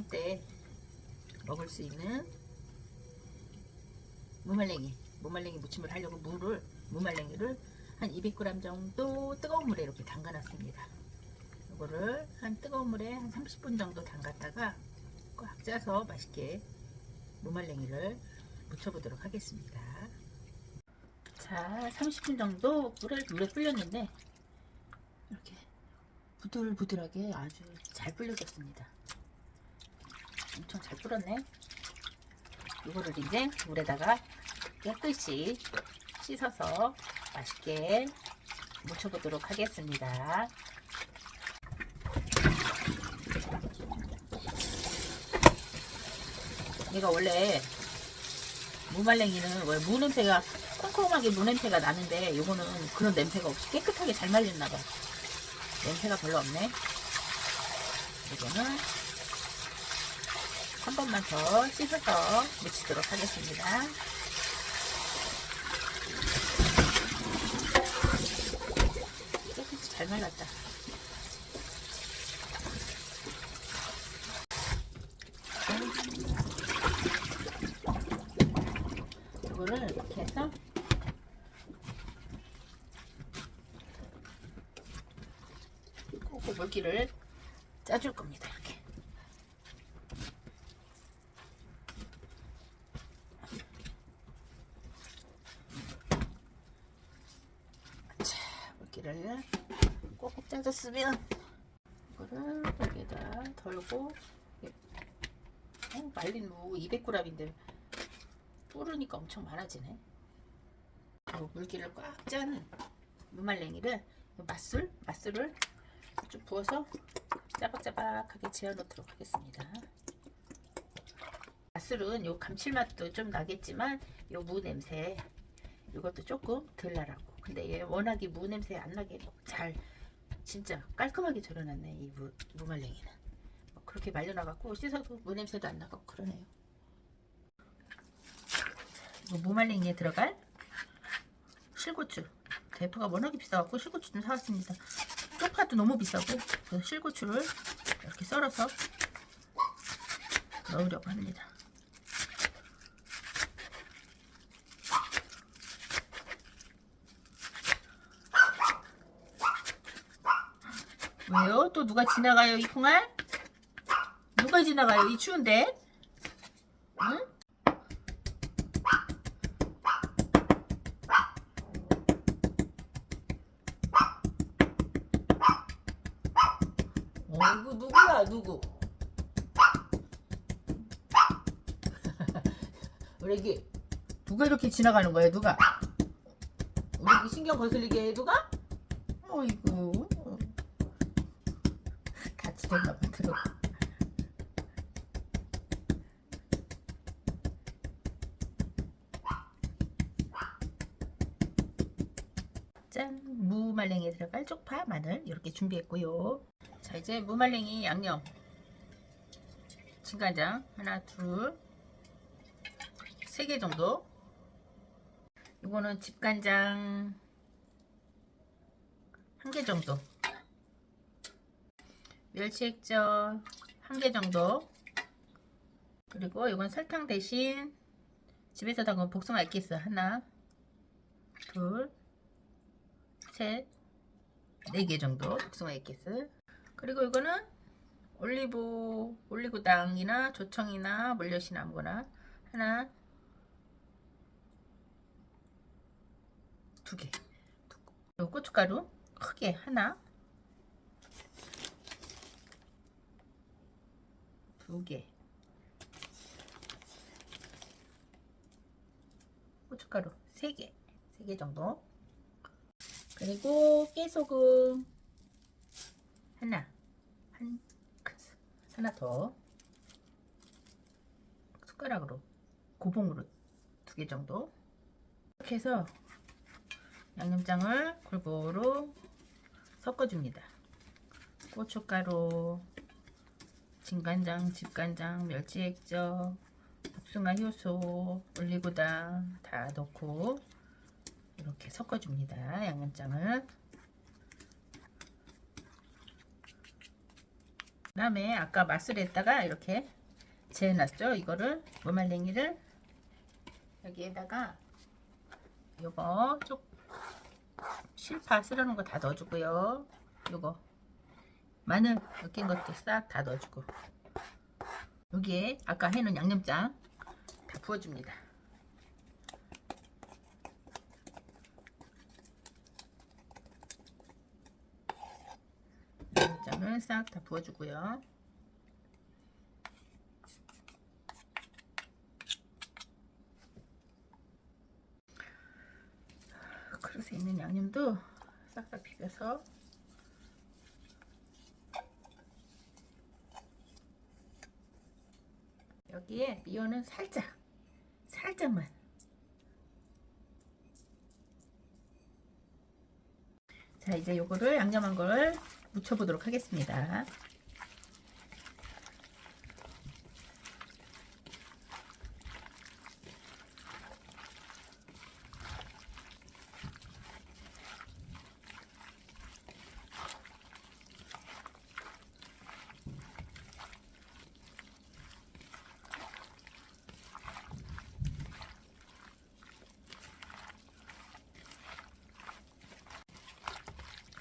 이번 때 먹을 수 있는 무말랭이 무말랭이 무침을 하려고 물을 무말랭이를 한 200g 정도 뜨거운 물에 이렇게 담가 놨습니다. 이거를 한 뜨거운 물에 한 30분 정도 담갔다가 꽉 짜서 맛있게 무말랭이를 무쳐 보도록 하겠습니다. 자, 30분 정도 물을 물에 불렸는데 이렇게 부들부들하게 아주 잘 불려졌습니다. 엄청 잘 불었네. 이거를 이제 물에다가 깨끗이 씻어서 맛있게 무쳐보도록 하겠습니다. 얘가 원래 무말랭이는 왜 무냄새가 콩콩하게 무냄새가 나는데 요거는 그런 냄새가 없이 깨끗하게 잘 말렸나봐. 냄새가 별로 없네. 이거는 한 번만 더 씻어서 묻히도록 하겠습니다. 깨끗이 잘 말랐다. 이거를 이렇게 해서 꼭 물기를 짜줄 겁니다. 이렇게. 자, 물기를 꼭꼭 짜줬으면 이거를 여기에다 덜고 어, 말린 무 200g인데 뿌르니까 엄청 많아지네. 요 물기를 꽉짠 무말랭이를 맛술 맛술을 좀 부어서 짜박짜박하게 재워 놓도록 하겠습니다. 맛술은 요 감칠맛도 좀 나겠지만 요 무 냄새 이것도 조금 덜 나라고. 근데 얘 워낙에 무 냄새 안 나게 잘 진짜 깔끔하게 절여놨네 이 무, 무말랭이는. 뭐 그렇게 말려놔갖고 씻어도 무 냄새도 안 나고 그러네요. 이 무말랭이에 들어갈 실고추. 대파가 워낙에 비싸갖고 실고추 좀 사왔습니다. 쪽파도 너무 비싸고 그 실고추를 이렇게 썰어서 넣으려고 합니다. 왜요? 또 누가 지나가요, 이 콩알? 누가 지나가요, 이 추운데? 응? 어, 이거 누구야, 누구? 우리 애기, 누가 이렇게 지나가는 거야, 누가? 우리 애기 신경 거슬리게 해, 누가? 어이구. 됐나 봐, 들어. 짠! 무말랭이에 들어갈 쪽파, 마늘 이렇게 준비했고요. 자 이제 무말랭이 양념 진간장 하나 둘 세 개 정도 이거는 집간장 한 개 정도 멸치액젓 한 개 정도. 그리고 이건 설탕 대신 집에서 담근 복숭아 액기스 하나 둘셋네 개 정도 복숭아 액기스. 그리고 이거는 올리브 올리고당이나 조청이나 물엿이나 아무거나 하나 두 개. 그리고 고춧가루 크게 하나 두 개. 고춧가루 세 개. 세개 정도. 그리고 깨소금 하나 한 하나 더 숟가락으로 고봉으로 두 개 정도 이렇게 해서 양념장을 골고루 섞어줍니다 고춧가루 진간장 집간장 멸치액젓 복숭아 효소 올리고당 다 넣고 이렇게 섞어줍니다 양념장을 다음에 아까 맛술에다가 이렇게 재놨죠. 이거를 무말랭이를 여기에다가 요거 쪽 실파 쓰려는 거 다 넣어주고요. 요거 마늘 으깬 것도 싹 다 넣어주고 여기에 아까 해놓은 양념장 다 부어줍니다. 양념장을 싹 다 부어주고요. 그릇에 있는 양념도 싹싹 비벼서 여기에 미온은 살짝 살짝만. 자 이제 요거를 양념한 걸 묻혀 보도록 하겠습니다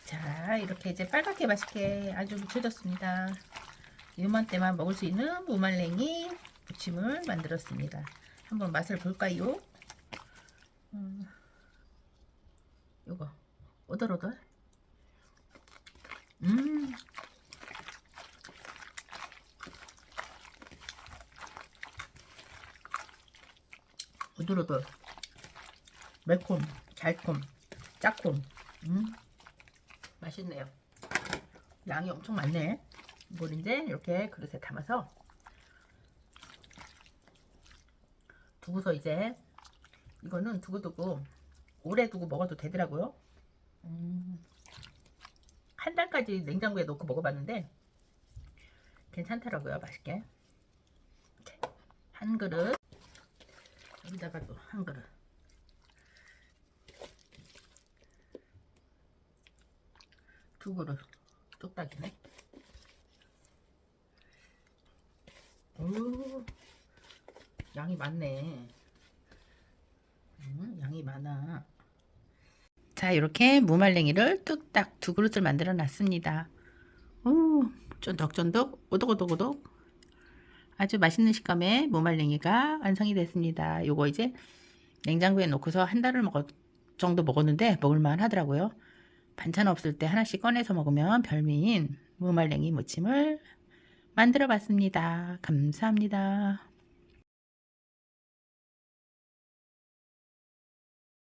자 이렇게 이제 빨갛게 맛있게 아주 묻혀졌습니다. 이맘때만 먹을 수 있는 무말랭이 무침을 만들었습니다. 한번 맛을 볼까요? 음, 요거 오돌오돌? 음. 오돌오돌. 매콤 달콤 짜콤. 음 맛있네요. 양이 엄청 많네. 이제 이렇게 그릇에 담아서 두고서 이제 이거는 두고두고 오래 두고 먹어도 되더라고요. 음, 한 달까지 냉장고에 넣고 먹어봤는데 괜찮더라고요. 맛있게. 한 그릇 여기다가 또 한 그릇 두 그릇 뚝딱이네. 오 양이 많네. 음, 양이 많아. 자 이렇게 무말랭이를 뚝딱 두 그릇을 만들어 놨습니다. 오 쫀득쫀득 오독오독오독. 아주 맛있는 식감의 무말랭이가 완성이 됐습니다. 요거 이제 냉장고에 놓고서 한 달을 먹었 정도 먹었는데 먹을만 하더라고요 반찬 없을 때 하나씩 꺼내서 먹으면 별미인 무말랭이 무침을 만들어 봤습니다. 감사합니다.